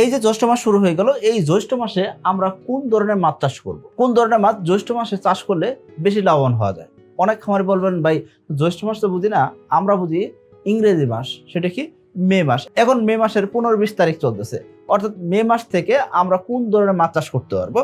এই যে জ্যৈষ্ঠ মাস শুরু হয়ে গেল, এই জ্যৈষ্ঠ মাসে আমরা কোন ধরনের মাছ চাষ করব? কোন ধরনের মাছ জ্যৈষ্ঠ মাসে চাষ করলে বেশি লাভবান হওয়া যায়? অনেক খামারি বলবেন, ভাই, জ্যৈষ্ঠ মাস তো বুঝি না, আমরা বুঝি ইংরেজি মাস, সেটা কি মে মাস। এখন মে মাসের পনেরো বিশ তারিখ চলতেছে। অর্থাৎ মে মাস থেকে আমরা কোন ধরনের মাছ চাষ করতে পারব?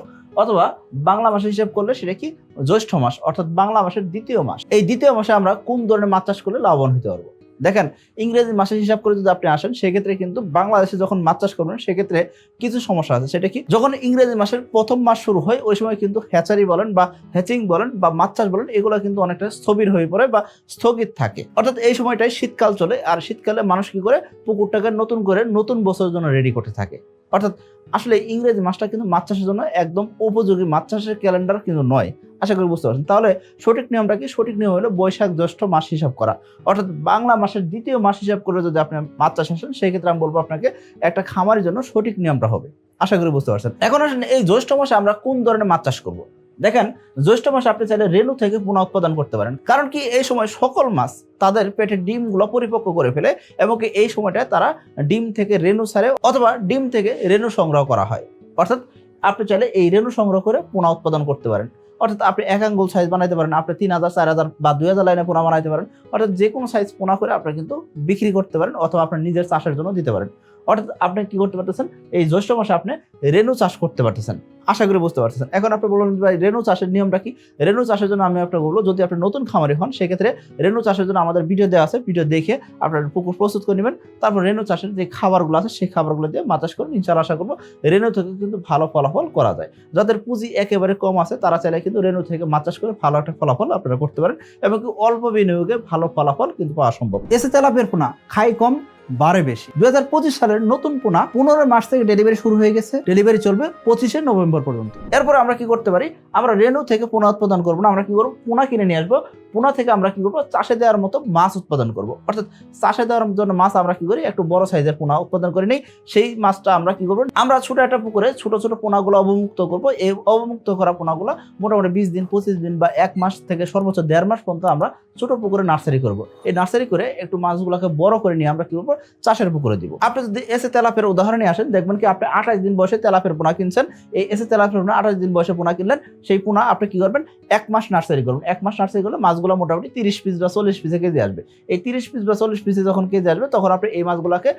অথবা বাংলা মাসে হিসাব করলে সেটা কি? জ্যৈষ্ঠ মাস, অর্থাৎ বাংলা মাসের দ্বিতীয় মাস। এই দ্বিতীয় মাসে আমরা কোন ধরনের মাছ চাষ করলে লাভবান হতে পারব? দেখেন, ইংরেজি মাসের হিসাব করে যদি আপনি আসেন, সেক্ষেত্রে কিন্তু বাংলাদেশে যখন মাছ চাষ করবেন, সেক্ষেত্রে কিছু সমস্যা আছে। সেটা কি? যখন ইংরেজি মাসের প্রথম মাস শুরু হয়, ওই সময় কিন্তু হ্যাচারি বলেন বা হ্যাচিং বলেন বা মাছ চাষ বলেন, এগুলো কিন্তু অনেকটা স্থবির হয়ে পড়ে বা স্থগিত থাকে। অর্থাৎ এই সময়টায় শীতকাল চলে, আর শীতকালে মানুষ কি করে? পুকুরটাকে নতুন করে নতুন বছরের জন্য রেডি করতে থাকে। অর্থাৎ আসলে ইংরেজি মাসটা কিন্তু মাছ চাষের জন্য একদম উপযোগী মাছ চাষের ক্যালেন্ডার কিন্তু নয়। আশা করি বুঝতে পারছেন। তাহলে সঠিক নিয়মটা কি? সঠিক নিয়ম হলো বৈশাখ জ্যৈষ্ঠ মাস হিসাব করা। অর্থাৎ বাংলা মাসের দ্বিতীয় মাস হিসাব করে যদি আপনি মাছ চাষ আসেন, সেক্ষেত্রে আমি বলব আপনাকে একটা খামারের জন্য সঠিক নিয়মটা হবে। আশা করি বুঝতে পারছেন। এখন আসেন এই জ্যৈষ্ঠ মাসে আমরা কোন ধরনের মাছ চাষ করব? দেখেন, জ্যৈষ্ঠ মাসে আপনি চাইলে রেণু থেকে পুনঃ উৎপাদন করতে পারেন। কারণ কি, এই সময় সকল মাছ তাদের পেটের ডিমগুলো পরিপক্ক করে ফেলে এবং এই সময়টায় তারা ডিম থেকে রেণু ছাড়ে অথবা ডিম থেকে রেণু সংগ্রহ করা হয়। অর্থাৎ আপনি চাইলে এই রেণু সংগ্রহ করে পুনঃ উৎপাদন করতে পারেন। অর্থাৎ আপনি এক আঙ্গুল সাইজ বানাইতে পারেন, আপনি তিন হাজার, চার হাজার বা দুই হাজার লাইনে পোনা বানাইতে পারেন। অর্থাৎ যে কোনো সাইজ পোনা করে আপনি কিন্তু বিক্রি করতে পারেন অথবা আপনার নিজের চাষের জন্য দিতে পারেন। অর্থাৎ আপনি কি করতে পারতেছেন? এই জ্যৈষ্ঠ মাসে আপনি রেণু চাষ করতে পারতেছেন। আশা করি বুঝতে পারতেছেন। এখন আপনি বলুন ভাই, রেণু চাষের নিয়মটা কি? রেণু চাষের জন্য আমি আপনাকে বলব, যদি আপনি নতুন খামারি হন, সেক্ষেত্রে রেণু চাষের জন্য আমাদের ভিডিও দেওয়া আছে। ভিডিও দেখে আপনার পুকুর প্রস্তুত করে নেবেন। তারপর রেণু চাষের যে খাবারগুলো আছে, সেই খাবারগুলো দিয়ে মাতাস করুন। ইনশাল্লাহ আশা করব রেণু থেকে কিন্তু ভালো ফলাফল করা যায়। যাদের পুঁজি একেবারে কম আছে, তারা চাইলে কিন্তু রেণু থেকে চাষ করে ভালো একটা ফলাফল আপনারা করতে পারেন এবং অল্প বিনিয়োগে ভালো ফলাফল কিন্তু পাওয়া সম্ভব। এসে তেলাপের পোনা, খাই কম বারে বেশি। দুই হাজার পঁচিশ সালের নতুন পোনা পনেরো মার্চ থেকে ডেলিভারি শুরু হয়ে গেছে। ডেলিভারি চলবে পঁচিশে নভেম্বর পর্যন্ত। এরপর আমরা কি করতে পারি? আমরা রেনু থেকে পোনা উৎপাদন করব না, আমরা কি করব? পোনা কিনে নিয়ে আসব। পোনা থেকে আমরা কি করব? চাষে দেওয়ার মতো মাছ উৎপাদন করব। অর্থাৎ চাষে দেওয়ার জন্য মাছ আমরা কি করি? একটু বড় সাইজের পোনা উৎপাদন করে নিই। সেই মাছটা আমরা কি করব? আমরা ছোট একটা পুকুরে ছোট ছোট পোনাগুলো অবমুক্ত করব। এই অবমুক্ত করা পোনাগুলো মোটামুটি বিশ দিন, পঁচিশ দিন বা এক মাস থেকে সর্বোচ্চ দেড় মাস পর্যন্ত আমরা ছোট পুকুরে নার্সারি করব। এই নার্সারি করে একটু মাছগুলোকে বড় করে নিয়ে আমরা কি করব? চাষের পুকুরে দিব। আপনি যদি এসে তেলাপের উদাহরণে আসেন, দেখবেন কি আপনি আঠাশ দিন বয়সে তেলাপের পোনা কিনছেন। এই এসে তেলাপের পোনা, আঠাশ দিন বয়সে পোনা কিনলেন, সেই পোনা আপনি কি করবেন? এক মাস নার্সারি করবেন। এক মাস নার্সারি করলে মাছগুলো মোটামুটি তিরিশ পিস বা চল্লিশ পিসে কেজি আসবে। এই তিরিশ পিস বা চল্লিশ পিসে যখন কেজি আসবে, তখন আপনি এই মাছগুলোকে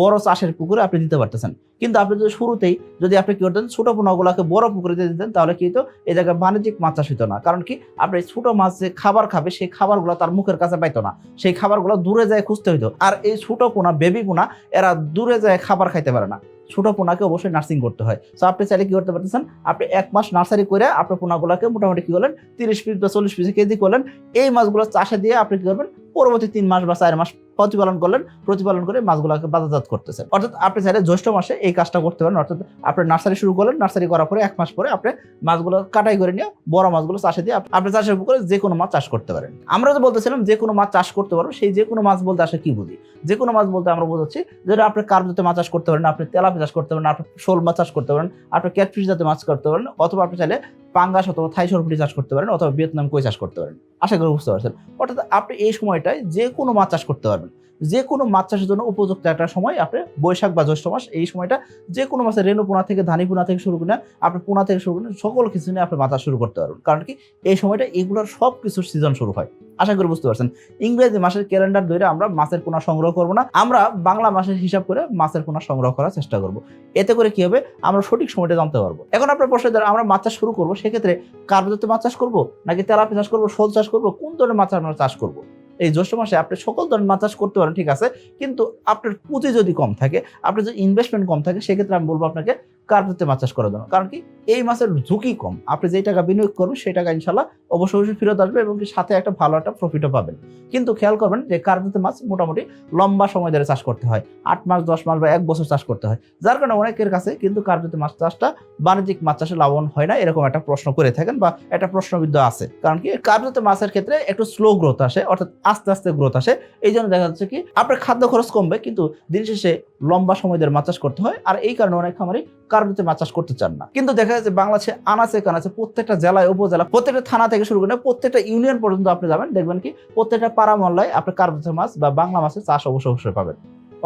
বড় চাষের পুকুরে আপনি দিতে পারতেছেন। কিন্তু আপনি যদি শুরুতেই যদি আপনি কি করতেন, ছোট পোনাগুলোকে বড় পুকুরে দিয়ে দিতেন, তাহলে কি হতো এই জায়গায় বাণিজ্যিক মাছ চাষ হতো না। কারণ কি? আপনি ছোট মাছ যে খাবার খাবে, সেই খাবারগুলো তার মুখের কাছে পাইতো না। সেই খাবারগুলো দূরে যায় খুঁজতে হইতো। আর এই ছোট পোনা বেবি পোনা, এরা দূরে যায় খাবার খাইতে পারে না। ছোট পোনাকে অবশ্যই নার্সিং করতে হয়। তো আপনি চাইলে কি করতে পারতেছেন? আপনি এক মাস নার্সারি করে আপনার পোনাগুলোকে মোটামুটি কী করলেন তিরিশ পিস বা চল্লিশ পিস কেজি করলেন এই মাছগুলো চাষে দিয়ে আপনি কী করবেন? পরবর্তী তিন মাস বা চার মাস প্রতিপালন করলেন, প্রতিপালন করে মাছগুলোকে বাজারজাত করতেছেন। অর্থাৎ আপনি চাইলে জ্যৈষ্ঠ মাসে এই কাজটা করতে পারেন, অর্থাৎ আপনি নার্সারি শুরু করলেন, নার্সারি করার পরে এক মাস পরে আপনি মাছগুলো কাটাই করে নিয়ে বড় মাছগুলো চাষে দিয়ে আপনি চাষের উপরে যে কোনো মাছ চাষ করতে পারেন। আমরা তো বলতেছিলাম যে কোনো মাছ চাষ করতে পারব, সেই যে কোনো মাছ বলতে আসলে কি বুঝি? যে কোনো মাছ বলতে আমরা বোঝাচ্ছি যেটা আপনি কার্প জাতীয় মাছ চাষ করতে পারেন, আপনি তেলাপি চাষ করতে পারেন, আপনি শোল মাছ চাষ করতে পারেন, আপনি ক্যাটফিশ জাতীয় মাছ করতে পারেন, অথবা আপনি চাইলে পাঙ্গাস অথবা থাই সরপুটি চাষ করতে পারেন, অথবা ভিয়েতনাম কই চাষ করতে পারেন। আশা করি বুঝতে পারছেন। অর্থাৎ আপনি এই সময়টায় যে কোনো মাছ চাষ করতে পারবেন। যে কোনো মাছ চাষের জন্য উপযুক্ত একটা সময় আপনি বৈশাখ বা জ্যৈষ্ঠ মাস এই সময়টা যে কোনো মাসে রেণু পোনা থেকে, ধানি পোনা থেকে শুরু করে আপনি পোনা থেকে শুরু করে সকল কিছু নিয়ে আপনি মাছ শুরু করতে পারবেন। কারণ কি এই সময়টা এগুলোর সব কিছুর সিজন শুরু হয়। আশা করি বুঝতে পারছেন। ইংরেজি মাসের ক্যালেন্ডার ধরে আমরা মাছের পোনা সংগ্রহ করব না। আমরা বাংলা মাসের হিসাব করে মাছের পোনা সংগ্রহ করার চেষ্টা করব। এতে করে কি হবে? আমরা সঠিক সময়টা জানতে পারব। এখন আপনার প্রশ্ন দ্বারা আমরা মাছ চাষ শুরু করব, সেক্ষেত্রে কার্বোজাতীয় মাছ চাষ করব? নাকি তেলাপি চাষ করব, শোল চাষ করব? কোন ধরনের মাছ আমরা চাষ করব? এই জ্যৈষ্ঠ মাসে আপনি সকল ধরনের মাছ চাষ করতে পারেন, ঠিক আছে? কিন্তু আপনার পুঁজি যদি কম থাকে, আপনার যদি ইনভেস্টমেন্ট কম থাকে, সেক্ষেত্রে আমি বলব আপনাকে কার্পেতে মাছ চাষ করার জন্য। কারণ কি? এই মাছের ঝুঁকি কম। আপনি যেই টাকা বিনিয়োগ করবেন, সেই টাকা ইনশাল্লাহ অবশ্যই অবশ্যই ফেরত আসবে এবং সাথে একটা ভালো একটা প্রফিটও পাবেন। কিন্তু খেয়াল করবেন যে কার্বোজাতীয় মাছ মোটামুটি লম্বা সময় ধরে চাষ করতে হয়। আট মাস, দশ মাস বা এক বছর চাষ করতে হয়। যার কারণে অনেকের কাছে কিন্তু কার্বোজাতীয় মাছ চাষটা, বাণিজ্যিক মাছ চাষে লাভবান হয় না, এরকম একটা প্রশ্ন করে থাকেন বা একটা প্রশ্নবিদ্ধ আছে। কারণ কি কার্বোজাতীয় মাছের ক্ষেত্রে একটু স্লো গ্রোথ আসে, অর্থাৎ আস্তে আস্তে গ্রোথ আসে। এই জন্য দেখা যাচ্ছে কি, আপনার খাদ্য খরচ কমবে, কিন্তু দিন শেষে লম্বা সময় ধরে মাছ চাষ করতে হয়। আর এই কারণে অনেক খামারি কার্বোজাতীয় মাছ চাষ করতে চান না। কিন্তু দেখা যাচ্ছে বাংলাদেশে আনাচে কানাচে প্রত্যেকটা জেলায়, উপজেলা, প্রত্যেকটা থানা থেকে শুরু করে প্রত্যেকটা ইউনিয়ন পর্যন্ত আপনি যাবেন, দেখবেন কি প্রত্যেকটা পাড়া মহল্লায় আপনি কার্বোজাতীয় মাছ বা বাংলা মাছের চাষ অবশ্যই অবশ্যই পাবেন।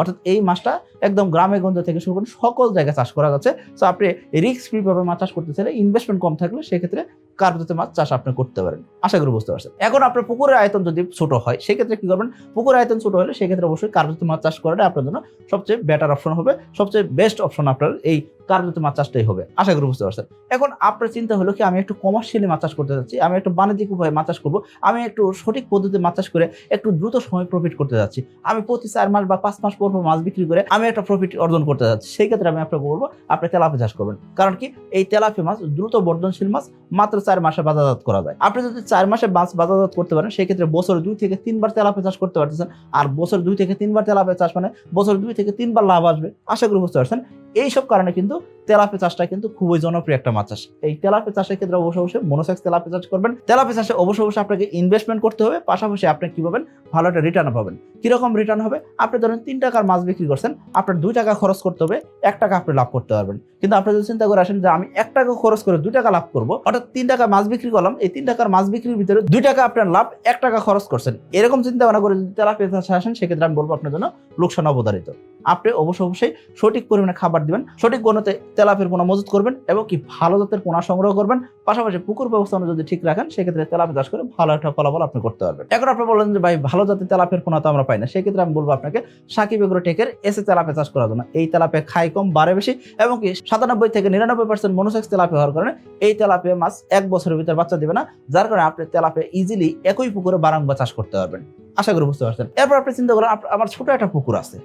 অর্থাৎ এই মাছটা একদম গ্রামে গঞ্জ থেকে শুরু করে সকল জায়গায় চাষ করা যাচ্ছে। তো আপনি রিস্ক ফ্রি ভাবে মাছ চাষ করতে চাইলে ইনভেস্টমেন্ট কম থাকলে সেক্ষেত্রে কার্প জাতীয় মাছ চাষ আপনি করতে পারেন। আশা করি বুঝতে পারছেন। এখন আপনার পুকুরের আয়তন যদি ছোট হয়, সেক্ষেত্রে কি করবেন? পুকুরের আয়তন ছোট হলে সেক্ষেত্রে অবশ্যই কার্প জাতীয় মাছ চাষ করাটা আপনার জন্য সবচেয়ে বেটার অপশন হবে। সবচেয়ে বেস্ট অপশন আপনার এই কার্প জাতীয় মাছ চাষটাই হবে? আশা করি বুঝতে পারছেন। এখন আপনার চিন্তা হলো কি, আমি একটু কমার্শিয়ালি মাছ চাষ করতে যাচ্ছি, আমি একটু বাণিজ্যিক উপায়ে মাছ চাষ করব, আমি একটু সঠিক পদ্ধতিতে মাছ চাষ করে একটু দ্রুত সময় প্রফিট করতে যাচ্ছি। আমি প্রতি চার মাস বা পাঁচ মাস পর মাছ বিক্রি করে আমি একটা প্রফিট অর্জন করতে যাচ্ছি। সেই ক্ষেত্রে আমি আপনাকে বলব, আপনি তেলাপি চাষ করবেন। কারণ কি, এই তেলাপি মাছ দ্রুত বর্ধনশীল মাছ, মাত্র চার মাসে বাজারজাত করা যায়। আপনি যদি চার মাসে মাছ বাজারজাত করতে পারেন, সেই ক্ষেত্রে বছরে দুই থেকে তিনবার তেলাপি চাষ করতে পারতেছেন। আর বছর দুই থেকে তিনবার তেলাপি চাষ মানে বছর দুই থেকে তিনবার লাভ আসবে। আশা করি বুঝতে পারছেন। এইসব কারণে কিন্তু তেলাপি চাষটা কিন্তু খুবই জনপ্রিয় একটা মাছ চাষ। এই তেলাপি চাষের ক্ষেত্রে অবশ্যই অবশ্যই মনোসেক্স তেলাপি চাষ করবেন। তেলাপি চাষে অবশ্য অবশ্যই আপনাকে ইনভেস্টমেন্ট করতে হবে, পাশাপাশি আপনি কি পাবেন? ভালো একটা রিটার্ন পাবেন। কীরকম রিটার্ন হবে? আপনি ধরেন তিন টাকার মাছ বিক্রি করছেন, আপনার দুই টাকা খরচ করতে হবে, এক টাকা আপনি লাভ করতে পারবেন। কিন্তু আপনি যদি চিন্তা করে আসেন যে আমি এক টাকা খরচ করে দুই টাকা লাভ করব, অর্থাৎ তিন টাকা মাছ বিক্রি করলাম, এই তিন টাকার মাছ বিক্রির ভিতরে দুই টাকা আপনার লাভ, এক টাকা খরচ করছেন। এরকম চিন্তা ভাবনা করে যদি তেলাপিয়া চাষে আসেন, সেক্ষেত্রে আমি বলব আপনার জন্য লোকসান অবধারিত। আপনি অবশ্য অবশ্যই সঠিক পরিমাণে খাবার দিবেন, সঠিক গণতে তেলাপের পোনা মজুত করবেন এবং কি ভালো জাতের পোনা সংগ্রহ করবেন। পাশাপাশি পুকুর ব্যবস্থাপনা যদি ঠিক রাখেন, সেক্ষেত্রে তেলাপি চাষ করে ভালো একটা ফলাফল আপনি করতে পারবেন। এখন আপনি বলেন যে, ভাই, ভালো জাতের তেলাপের পোনা তো আমরা পাই না। সেক্ষেত্রে আমি বলব আপনাকে, সাকিব এগ্রো টেকের এসে তেলাপে চাষ করার জন্য। এই তেলাপে খাই কম, বাড়ে বেশি এবং কি সাতানব্বই থেকে নিরানব্বই পার্সেন্ট মনোসেক্স তেলাপে হওয়ার কারণে এই তেলাপে মাছ এক বছরের ভিতরে বাচ্চা দিবে না, যার কারণে আপনি তেলাপে ইজিলি একই পুকুরে বারংবার চাষ করতে পারবেন। আশা করি বুঝতে পারছেন। এরপর আপনি চিন্তা করেন আমার ছোট একটা পুকুর আছে।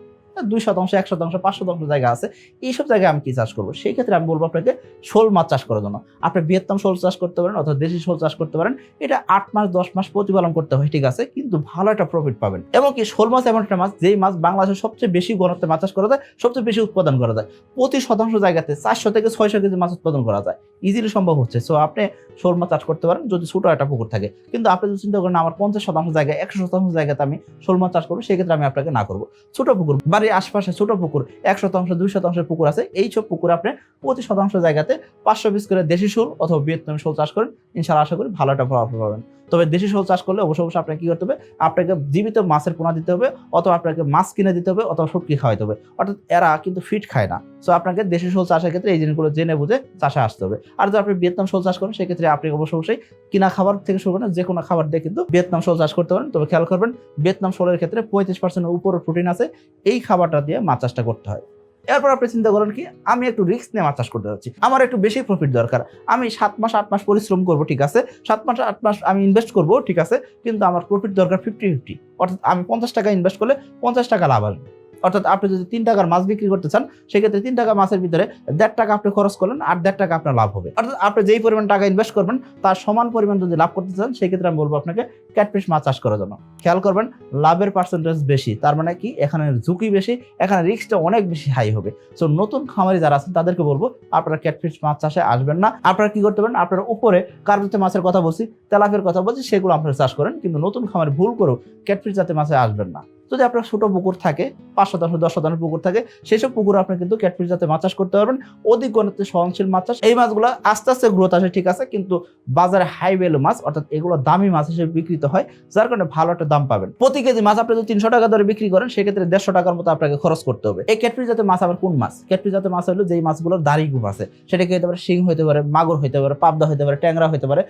দুই শতাংশ, এক শতাংশ, পাঁচ শতাংশ জায়গা আছে। এইসব জায়গায় আমি কি চাষ করব? সেই ক্ষেত্রে আমি বলব আপনাকে শোল মাছ চাষ করার জন্য। আপনি ভিয়েতনাম শোল চাষ করতে পারেন অথবা দেশি শোল চাষ করতে পারেন। এটা আট মাস, দশ মাস প্রতিপালন করতে হয়, ঠিক আছে? কিন্তু ভালো একটা প্রফিট পাবেন। এবং কি শোল মাছ এমন একটা মাছ, যেই মাছ বাংলাদেশের সবচেয়ে বেশি ঘনত্বে মাছ চাষ করা যায়, সবচেয়ে বেশি উৎপাদন করা যায়। প্রতি শতাংশ জায়গাতে চারশো থেকে ছয়শো কেজি মাছ উৎপাদন করা যায়। ইজিলি সম্ভব হচ্ছে। সো আপনি শোল মাছ চাষ করতে পারেন, যদি ছোট একটা পুকুর থাকে। কিন্তু আপনি যদি চিন্তা করেন, আমার পঞ্চাশ শতাংশ জায়গায়, একশো শতাংশ জায়গাতে আমি শোল মাছ চাষ করব, সেক্ষেত্রে আমি আপনাকে না করব। ছোট পুকুর আশপাশে ছোট পুকুর, এক শতাংশ, দুই শতাংশের পুকুর আছে। এই সব পুকুর আপনি পঁচিশ শতাংশ জায়গাতে পাঁচশো পিস করে দেশি শোল অথবা বৃহত্তম শোল চাষ করেন। ইনশাল্লাহ আশা করি ভালো একটা ফলাফল পাবেন। তবে দেশি শোল চাষ করলে অবশ্যই অবশ্যই আপনাকে কি করতে হবে? আপনাকে জীবিত মাছের পোনা দিতে হবে, অথবা আপনাকে মাছ কিনে দিতে হবে, অথবা শুটকি খাওয়াইতে হবে। অর্থাৎ এরা কিন্তু ফিট খায় না। সো আপনাকে দেশি শোল চাষের ক্ষেত্রে এই জিনিসগুলো জেনে বুঝে চাষে আসতে হবে। আর যদি আপনি ভিয়েতনাম শোল চাষ করেন, সেক্ষেত্রে আপনি অবশ্য অবশ্যই কিনা খাবার থেকে শুরু করেন যে কোনো খাবার দিয়ে কিন্তু ভিয়েতনাম শোল চাষ করতে পারেন। তবে খেয়াল করবেন, ভিয়েতনাম শোলের ক্ষেত্রে পঁয়ত্রিশ পার্সেন্টের উপরে প্রোটিন আছে। এই খাবারটা দিয়ে মাছ চাষটা করতে হয়। এরপর আপনি চিন্তা করেন কি, আমি একটু রিস্ক নিয়ে মাছ চাষ করতে যাচ্ছি। আমার একটু বেশি প্রফিট দরকার। আমি সাত মাস, আট মাস পরিশ্রম করব, ঠিক আছে? সাত মাস, আট মাস আমি ইনভেস্ট করব, ঠিক আছে? কিন্তু আমার প্রফিট দরকার ফিফটি ফিফটি অর্থাৎ আমি পঞ্চাশ টাকা ইনভেস্ট করলে পঞ্চাশ টাকা লাভ আসবে। অর্থাৎ আপনি যদি তিন টাকার মাছ বিক্রি করতে চান, সেক্ষেত্রে তিন টাকা মাছের ভিতরে দেড় টাকা আপনি খরচ করলেন আর দেড় টাকা আপনার লাভ হবে। অর্থাৎ আপনি যেই পরিমাণ টাকা ইনভেস্ট করবেন, তার সমান পরিমাণ যদি লাভ করতে চান, সেক্ষেত্রে আমি বলব আপনাকে ক্যাটফিশ মাছ চাষ করার জন্য। খেয়াল করবেন, লাভের পার্সেন্টেজ বেশি, তার মানে কি? এখানে ঝুঁকি বেশি, এখানে রিস্কটা অনেক বেশি হাই হবে। সো নতুন খামারি যারা আছেন, তাদেরকে বলব, আপনারা ক্যাটফিশ মাছ চাষে আসবেন না। আপনারা কি করতে পারেন, আপনার উপরে কার্পিতে মাছের কথা বলছি তেলাপের কথা বলছি, সেগুলো আপনারা চাষ করেন। কিন্তু নতুন খামারে ভুল করেও ক্যাটফিশ জাতের মাছে আসবেন না। যদি আপনার ছোট পুকুর থাকে, পাঁচ শতাংশ, দশ শতাংশ পুকুর থাকে, সেসব পুকুর আপনি কিন্তু ক্যাটফিশ জাতের মাছ চাষ করতে পারবেন। অধিক গণিতে সহনশীল মাছ চাষ, এই মাছগুলো আস্তে আস্তে গ্রোথ আসে, ঠিক আছে? কিন্তু বাজারে হাই ভ্যালু মাছ, অর্থাৎ এগুলো দামি মাছ হিসেবে বিক্রিত হয়, যার কারণে ভালো একটা দাম পাবেন। প্রতি কেজি মাছ আপনি যদি তিনশো টাকা দরে বিক্রি করেন, সেক্ষেত্রে দেড়শো টাকার মতো আপনাকে খরচ করতে হবে। এই ক্যাটফিশ জাতের মাছ আবার কোন মাছ? ক্যাটফিশ জাতের মাছ হলো যেই মাছগুলোর দাড়ি গুপ আছে, সেটা কি হতে পারে? শিং হতে পারে, মাগুর হতে পারে, পাবদা হতে পারে, ট্যাংরা হতে পারে,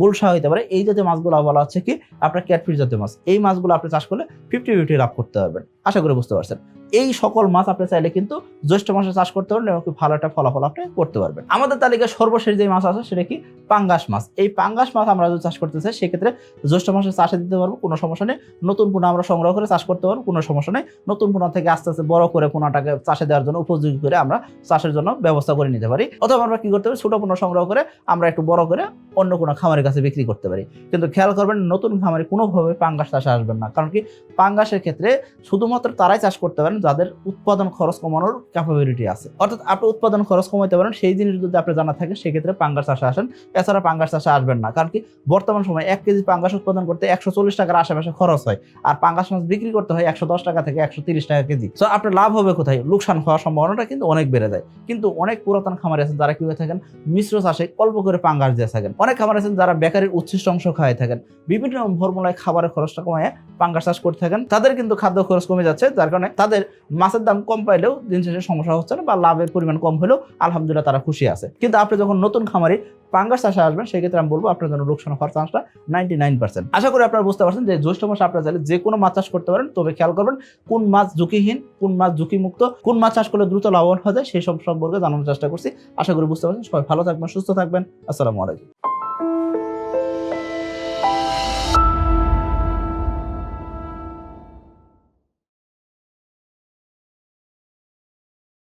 গুলশা হতে পারে, এই জাতীয় মাছগুলো বলা হচ্ছে কি? আপনার ক্যাটফিশ জাতীয় মাছ। এই মাছগুলো আপনি চাষ করলে ফিফটি ফিফটি লাভ করতে পারবেন। আশা করি বুঝতে পারছেন। এই সকল মাছ আপনি চাইলে কিন্তু জ্যৈষ্ঠ মাসে চাষ করতে পারবেন এবং ভালো একটা ফলাফল আপনি করতে পারবেন। আমাদের তালিকায় সর্বশেষ যে মাছ আছে সেটা কি? পাঙ্গাস মাছ। এই পাঙ্গাস মাছ আমরা যদি চাষ করতে চাই, সেক্ষেত্রে জ্যৈষ্ঠ মাসে চাষে দিতে পারব, কোনো সমস্যা নেই। নতুন পোনা আমরা সংগ্রহ করে চাষ করতে পারব, কোনো সমস্যা নেই। নতুন পোনা থেকে আস্তে আস্তে বড় করে পোনাটাকে চাষে দেওয়ার জন্য উপযোগী করে আমরা চাষের জন্য ব্যবস্থা করে নিতে পারি। অথবা আমরা কি করতে পারি? ছোট পোনা সংগ্রহ করে আমরা একটু বড় করে অন্য কোনো খামারের কাছে বিক্রি করতে পারি। কিন্তু খেয়াল করবেন, নতুন খামারে কোনোভাবে পাঙ্গাস চাষে আসবেন না। কারণ কি? পাঙ্গাসের ক্ষেত্রে শুধুমাত্র তারাই চাষ করতে পারেন যাদের উৎপাদন খরচ কমানোর ক্যাপাবিলিটি আছে। অর্থাৎ আপনি উৎপাদন খরচ কমাতে পারেন, সেই জিনিস যদি আপনি জানা থাকে, সেক্ষেত্রে পাঙ্গাস চাষে আসেন। এছাড়া পাঙ্গাস চাষে আসবেন না, কারণ কি বর্তমান সময় এক কেজি পাঙ্গাস উৎপাদন করতে একশো চল্লিশ টাকার আশেপাশে খরচ হয়, আর পাঙ্গাস মাছ বিক্রি করতে হয় একশো দশ টাকা থেকে একশো তিরিশ টাকা কেজি। তো আপনার লাভ হবে কোথায়? লোকসান হওয়ার সম্ভাবনাটা কিন্তু অনেক বেড়ে যায়। কিন্তু অনেক পুরাতন খামারি আছেন যারা কি হয়ে থাকেন, মিশ্র চাষে অল্প করে পাঙ্গাস দিয়ে থাকেন। অনেক খামার আছেন যারা বেকারির উচ্ছিষ্ট অংশ খাওয়াই থাকেন। বিভিন্ন ফর্মুলায় খাবারের খরচটা কমায় পাঙ্গাস চাষ করতে থাকেন। তাদের কিন্তু খাদ্য খরচ কমে কমে যাচ্ছে, যার কারণে তাদের মাছের দাম কম পাইলেও দিন শেষে সমস্যা হচ্ছে না বা লাভের পরিমাণ কম হলেও আলহামদুলিল্লাহ তারা খুশি আছে। কিন্তু আপনি যখন নতুন খামারি পাঙ্গাস চাষে আসবেন, সেক্ষেত্রে আমি বলব আপনার জন্য লোকসান হওয়ার চান্সটা নাইনটি নাইন পার্সেন্ট আশা করি আপনারা বুঝতে পারছেন যে জ্যৈষ্ঠ মাসে আপনারা চাইলে যে কোনো মাছ চাষ করতে পারেন, তবে খেয়াল করবেন কোন মাছ ঝুঁকিহীন, কোন মাছ ঝুঁকিমুক্ত, কোন মাছ চাষ করলে দ্রুত লাভবান হওয়া যায়, সেই সব সম্পর্কে জানানোর চেষ্টা করছি। আশা করি বুঝতে পারছেন। সবাই ভালো থাকবেন, সুস্থ থাকবেন। আসসালামু আলাইকুম।